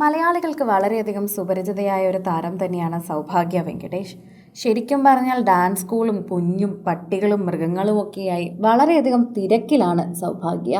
മലയാളികൾക്ക് വളരെയധികം സുപരിചിതയായ ഒരു താരം തന്നെയാണ് സൗഭാഗ്യ വെങ്കടേഷ്. ശരിക്കും പറഞ്ഞാൽ ഡാൻസ് സ്കൂളും കുഞ്ഞും പട്ടികളും മൃഗങ്ങളും ഒക്കെയായി വളരെയധികം തിരക്കിലാണ് സൗഭാഗ്യ.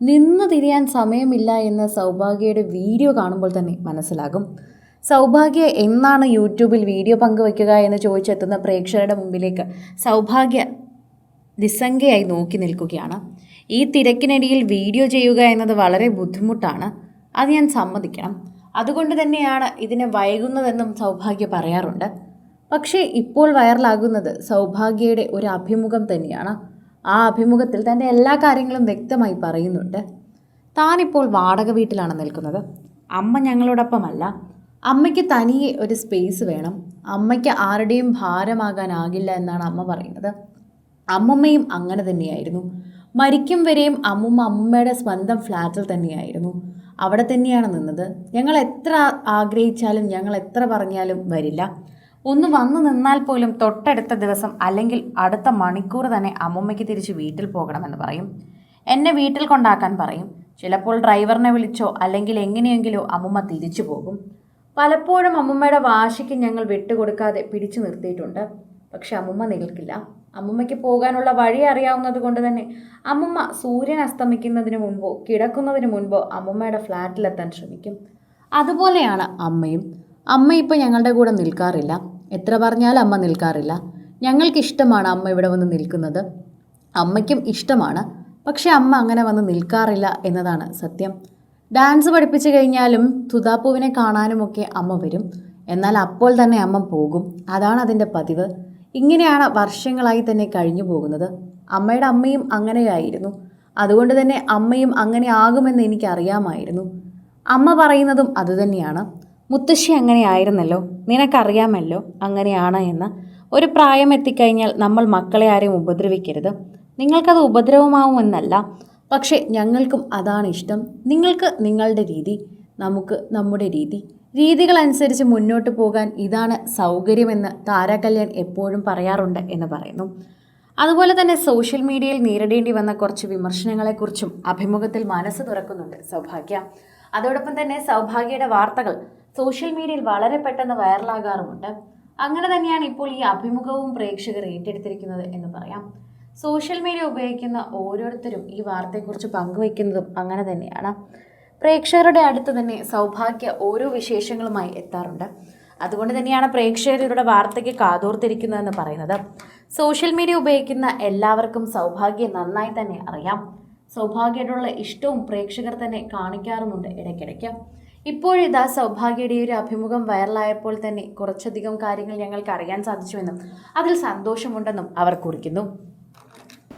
നിന്ന് തിരിയാൻ സമയമില്ല എന്ന് സൗഭാഗ്യയുടെ വീഡിയോ കാണുമ്പോൾ തന്നെ മനസ്സിലാകും. സൗഭാഗ്യ എന്നാണ് യൂട്യൂബിൽ വീഡിയോ പങ്കുവയ്ക്കുക എന്ന് ചോദിച്ചെത്തുന്ന പ്രേക്ഷകരുടെ മുമ്പിലേക്ക് സൗഭാഗ്യ നിസ്സംഗയായി നോക്കി നിൽക്കുകയാണ്. ഈ തിരക്കിനിടയിൽ വീഡിയോ ചെയ്യുക എന്നത് വളരെ ബുദ്ധിമുട്ടാണ്. അത് ഞാൻ സമ്മതിക്കണം. അതുകൊണ്ട് തന്നെയാണ് ഇതിന് വൈകുന്നതെന്നും സൗഭാഗ്യ പറയാറുണ്ട്. പക്ഷേ ഇപ്പോൾ വൈറലാകുന്നത് സൗഭാഗ്യയുടെ ഒരു അഭിമുഖം തന്നെയാണ്. ആ അഭിമുഖത്തിൽ തന്റെ എല്ലാ കാര്യങ്ങളും വ്യക്തമായി പറയുന്നുണ്ട്. താനിപ്പോൾ വാടക വീട്ടിലാണ് നിൽക്കുന്നത്. അമ്മ ഞങ്ങളോടൊപ്പമല്ല. അമ്മയ്ക്ക് തനിയെ ഒരു സ്പേസ് വേണം. അമ്മയ്ക്ക് ആരുടെയും ഭാരമാകാനാകില്ല എന്നാണ് അമ്മ പറയുന്നത്. അമ്മുമ്മയും അങ്ങനെ തന്നെയായിരുന്നു. മരിക്കും വരെയും അമ്മുമ്മ അമ്മുമ്മയുടെ സ്വന്തം ഫ്ലാറ്റിൽ തന്നെയായിരുന്നു. അവിടെ തന്നെയാണ് നിന്നത്. ഞങ്ങൾ എത്ര ആഗ്രഹിച്ചാലും ഞങ്ങൾ എത്ര പറഞ്ഞാലും വരില്ല. ഒന്ന് വന്നു നിന്നാൽ പോലും തൊട്ടടുത്ത ദിവസം അല്ലെങ്കിൽ അടുത്ത മണിക്കൂർ തന്നെ അമ്മമ്മയ്ക്ക് തിരിച്ച് വീട്ടിൽ പോകണമെന്ന് പറയും. എന്നെ വീട്ടിൽ കൊണ്ടാക്കാൻ പറയും. ചിലപ്പോൾ ഡ്രൈവറിനെ വിളിച്ചോ അല്ലെങ്കിൽ എങ്ങനെയെങ്കിലോ അമ്മമ്മ തിരിച്ചു പോകും. പലപ്പോഴും അമ്മമ്മയുടെ വാശിക്ക് ഞങ്ങൾ വിട്ടുകൊടുക്കാതെ പിടിച്ചു നിർത്തിയിട്ടുണ്ട്. പക്ഷെ അമ്മമ്മ നിൽക്കില്ല. അമ്മുമ്മയ്ക്ക് പോകാനുള്ള വഴി അറിയാവുന്നത് കൊണ്ട് തന്നെ അമ്മുമ്മ സൂര്യൻ അസ്തമിക്കുന്നതിന് മുൻപോ കിടക്കുന്നതിന് മുൻപോ അമ്മുമ്മയുടെ ഫ്ലാറ്റിലെത്താൻ ശ്രമിക്കും. അതുപോലെയാണ് അമ്മയും. അമ്മ ഇപ്പോൾ ഞങ്ങളുടെ കൂടെ നിൽക്കാറില്ല. എത്ര പറഞ്ഞാലും അമ്മ നിൽക്കാറില്ല. ഞങ്ങൾക്ക് ഇഷ്ടമാണ് അമ്മ ഇവിടെ വന്ന് നിൽക്കുന്നത്. അമ്മയ്ക്കും ഇഷ്ടമാണ്. പക്ഷെ അമ്മ അങ്ങനെ വന്ന് നിൽക്കാറില്ല എന്നതാണ് സത്യം. ഡാൻസ് പഠിപ്പിച്ചു കഴിഞ്ഞാലും തുതാപ്പൂവിനെ കാണാനുമൊക്കെ അമ്മ വരും. എന്നാൽ അപ്പോൾ തന്നെ അമ്മ പോകും. അതാണ് അതിന്റെ പതിവ്. ഇങ്ങനെയാണ് വർഷങ്ങളായി തന്നെ കഴിഞ്ഞു പോകുന്നത്. അമ്മയുടെ അമ്മയും അങ്ങനെയായിരുന്നു. അതുകൊണ്ട് തന്നെ അമ്മയും അങ്ങനെ ആകുമെന്ന് എനിക്കറിയാമായിരുന്നു. അമ്മ പറയുന്നതും അതുതന്നെയാണ് മുത്തശ്ശി അങ്ങനെയായിരുന്നല്ലോ നിനക്കറിയാമല്ലോ അങ്ങനെയാണ് എന്ന്. ഒരു പ്രായം എത്തിക്കഴിഞ്ഞാൽ നമ്മൾ മക്കളെ ആരെയും ഉപദ്രവിക്കരുത്. നിങ്ങൾക്കത് ഉപദ്രവമാവുമെന്നല്ല പക്ഷേ ഞങ്ങൾക്കും അതാണ് ഇഷ്ടം. നിങ്ങൾക്ക് നിങ്ങളുടെ രീതി. നമുക്ക് നമ്മുടെ രീതി. രീതികൾ അനുസരിച്ച് മുന്നോട്ട് പോകാൻ ഇതാണ് സൗകര്യമെന്ന് താരാകല്യാൺ എപ്പോഴും പറയാറുണ്ട് എന്ന് പറയുന്നു. അതുപോലെ തന്നെ സോഷ്യൽ മീഡിയയിൽ നേരിടേണ്ടി വന്ന കുറച്ച് വിമർശനങ്ങളെക്കുറിച്ചും അഭിമുഖത്തിൽ മനസ്സ് തുറക്കുന്നുണ്ട് സൗഭാഗ്യ. അതോടൊപ്പം തന്നെ സൗഭാഗ്യയുടെ വാർത്തകൾ സോഷ്യൽ മീഡിയയിൽ വളരെ പെട്ടെന്ന് വൈറലാകാറുമുണ്ട്. അങ്ങനെ തന്നെയാണ് ഇപ്പോൾ ഈ അഭിമുഖവും പ്രേക്ഷകർ ഏറ്റെടുത്തിരിക്കുന്നത് എന്ന് പറയാം. സോഷ്യൽ മീഡിയ ഉപയോഗിക്കുന്ന ഓരോരുത്തരും ഈ വാർത്തയെക്കുറിച്ച് പങ്കുവയ്ക്കുന്നതും അങ്ങനെ തന്നെയാണ്. പ്രേക്ഷകരുടെ അടുത്ത് തന്നെ സൗഭാഗ്യ ഓരോ വിശേഷങ്ങളുമായി എത്താറുണ്ട്. അതുകൊണ്ട് തന്നെയാണ് പ്രേക്ഷകർ ഇവരുടെ വാർത്തയ്ക്ക് കാതോർത്തിരിക്കുന്നതെന്ന് പറയുന്നത്. സോഷ്യൽ മീഡിയ ഉപയോഗിക്കുന്ന എല്ലാവർക്കും സൗഭാഗ്യം നന്നായി തന്നെ അറിയാം. സൗഭാഗ്യയോടുള്ള ഇഷ്ടവും പ്രേക്ഷകർ തന്നെ കാണിക്കാറുമുണ്ട് ഇടയ്ക്കിടയ്ക്ക്. ഇപ്പോഴിതാ സൗഭാഗ്യയുടെ ഒരു അഭിമുഖം വൈറലായപ്പോൾ തന്നെ കുറച്ചധികം കാര്യങ്ങൾ ഞങ്ങൾക്ക് അറിയാൻ സാധിച്ചുവെന്നും അതിൽ സന്തോഷമുണ്ടെന്നും അവർ കുറിക്കുന്നു.